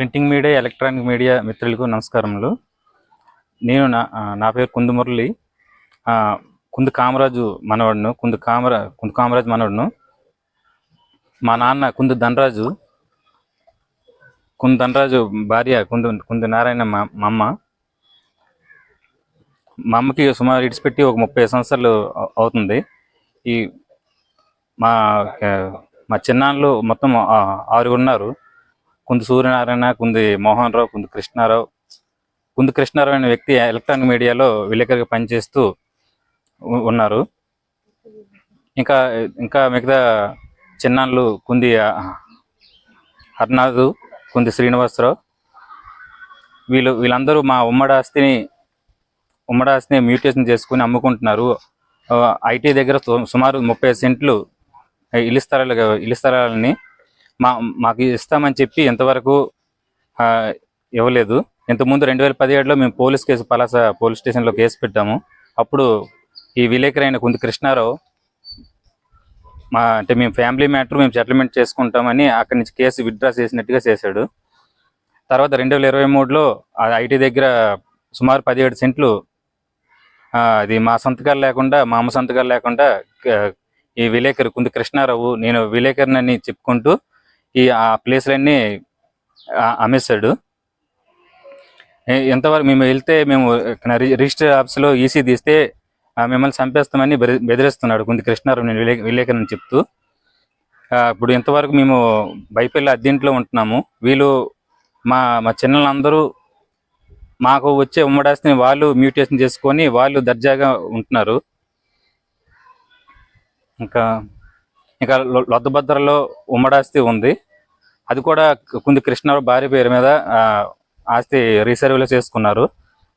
Printing media electronic media మిత్రులకు నమస్కారములు. నేను నా నా పేరు కుందు మురళి కుందు కామరాజు మనవడును కుందు కామరా కుందు కామరాజు మనవడును. మా నాన్న కుందు ధనరాజు కుందు ధనరాజు భార్య కుందు కుందు నారాయణ మా మా అమ్మ. మా అమ్మకి సుమారు ఇడిచిపెట్టి ఒక ముప్పై సంవత్సరాలు అవుతుంది. ఈ మా మా చిన్నాన్నలు మొత్తం ఆ, ఆరుగురు ఉన్నారు కుంది సూర్యనారాయణ కుంది మోహన్ రావు కుంది కృష్ణారావు. కుంది కృష్ణారావు అనే వ్యక్తి ఎలక్ట్రానిక్ మీడియాలో విలేకరిగా పనిచేస్తూ ఉన్నారు. ఇంకా ఇంకా మిగతా చిన్నాళ్ళు కుంది హర్నాథు కుంది శ్రీనివాసరావు. వీళ్ళు వీళ్ళందరూ మా ఉమ్మడి ఆస్తిని ఉమ్మడి ఆస్తిని మ్యూటేషన్ చేసుకుని అమ్ముకుంటున్నారు. ఐటీ దగ్గర సు- సుమారు ముప్పై సెంట్లు ఇల్లు స్థలాలు ఇల్లు స్థలాలని మా మాకు ఇస్తామని చెప్పి ఎంతవరకు ఇవ్వలేదు. ఇంతకుముందు రెండు వేల పదిహేడులో మేము పోలీస్ కేసు పలాస పోలీస్ స్టేషన్లో కేసు పెట్టాము. అప్పుడు ఈ విలేకరైన అయిన కుంది కృష్ణారావు మా అంటే మేము ఫ్యామిలీ మ్యాటర్ మేము సెటిల్మెంట్ చేసుకుంటామని అక్కడి నుంచి కేసు విత్డ్రా చేసినట్టుగా చేశాడు. తర్వాత రెండు వేల ఇరవై మూడులో ఐటీ దగ్గర సుమారు పదిహేడు సెంట్లు అది మా సంతకాలు లేకుండా మా అమ్మ సంతకాలు లేకుండా ఈ విలేకరు కుంది కృష్ణారావు నేను విలేకరునని చెప్పుకుంటూ ఈ ఆ ప్లేస్లన్నీ అమ్మేశాడు. ఎంతవరకు మేము వెళ్తే మేము ఇక్కడ రిజిస్టర్ ఆఫీస్లో ఈసీ తీస్తే మిమ్మల్ని చంపేస్తామని బెదిరి- బెదిరిస్తున్నాడు కొంత కృష్ణారావు నేను విలే విలేకరిని చెప్తూ. ఇప్పుడు ఇంతవరకు మేము బైపల్లి అద్దెంట్లో ఉంటున్నాము వీళ్ళు మా మా చిన్నలందరూ మాకు వచ్చే ఉమ్మడాస్తిని వాళ్ళు మ్యూటేషన్ చేసుకొని వాళ్ళు దర్జాగా ఉంటున్నారు. ఇంకా ఇంకా లొద్దభద్రలో ఉమ్మడాస్తి ఉంది. అది కూడా కుంది కృష్ణారావు భార్య పేరు మీద ఆ, ఆస్తి రీసర్వేలో చేసుకున్నారు.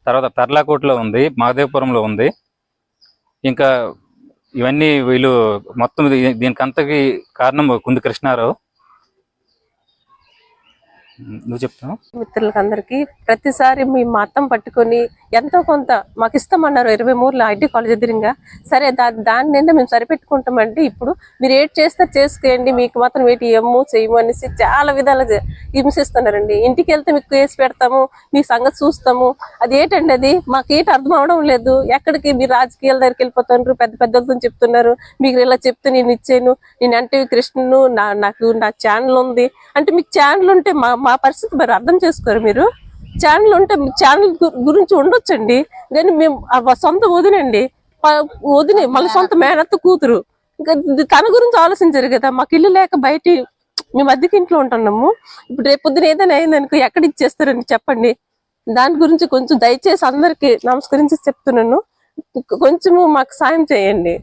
తర్వాత తర్లాకోటలో ఉంది మహదేవపురంలో ఉంది. ఇంకా ఇవన్నీ వీళ్ళు మొత్తం దీనికంతకి కారణం కుంది కృష్ణారావు. నువ్వు చెప్తావు మిత్రులకు అందరికి ప్రతిసారి మీ మతం పట్టుకొని ఎంతో కొంత మాకు ఇస్తామన్నారు ఇరవై మూడులో ఐటీ కాలేజ్ ఎదురుగా. సరే దా దాని నిండా మేము సరిపెట్టుకుంటామంటే ఇప్పుడు మీరు ఏటి చేస్తే చేసుకోండి మీకు మాత్రం ఏటి ఏమో చేయము అనేసి చాలా విధాలుగా హింసిస్తున్నారండి. ఇంటికి వెళ్తే మీకు కేసు పెడతాము మీ సంగతి చూస్తాము. అది ఏంటండి అది? మాకు ఏంటి అర్థం అవడం లేదు. ఎక్కడికి మీరు రాజకీయాల దగ్గరికి వెళ్ళిపోతున్నారు పెద్ద పెద్దలతో చెప్తున్నారు. మీకు ఇలా చెప్తే నేను ఇచ్చాను నేను అంటే కృష్ణను నా నాకు నా ఛానల్ ఉంది. అంటే మీకు ఛానల్ ఉంటే మా మా పరిస్థితి మరి అర్థం చేసుకోరు మీరు. ఛానల్ ఉంటే ఛానల్ గురించి ఉండొచ్చండి. కానీ మేము సొంత వదినండి. వదిన మళ్ళీ సొంత మేనత్త కూతురు. తన గురించి ఆలోచించారు కదా. మాకు ఇల్లు లేక బయట మేము అద్దెకి ఇంట్లో ఉంటున్నాము. ఇప్పుడు రేపు పొద్దున ఏదైనా అయిందనుకో ఎక్కడ ఇచ్చేస్తారని చెప్పండి. దాని గురించి కొంచెం దయచేసి అందరికి నమస్కరించి చెప్తున్నాను. కొంచెము మాకు సాయం చేయండి.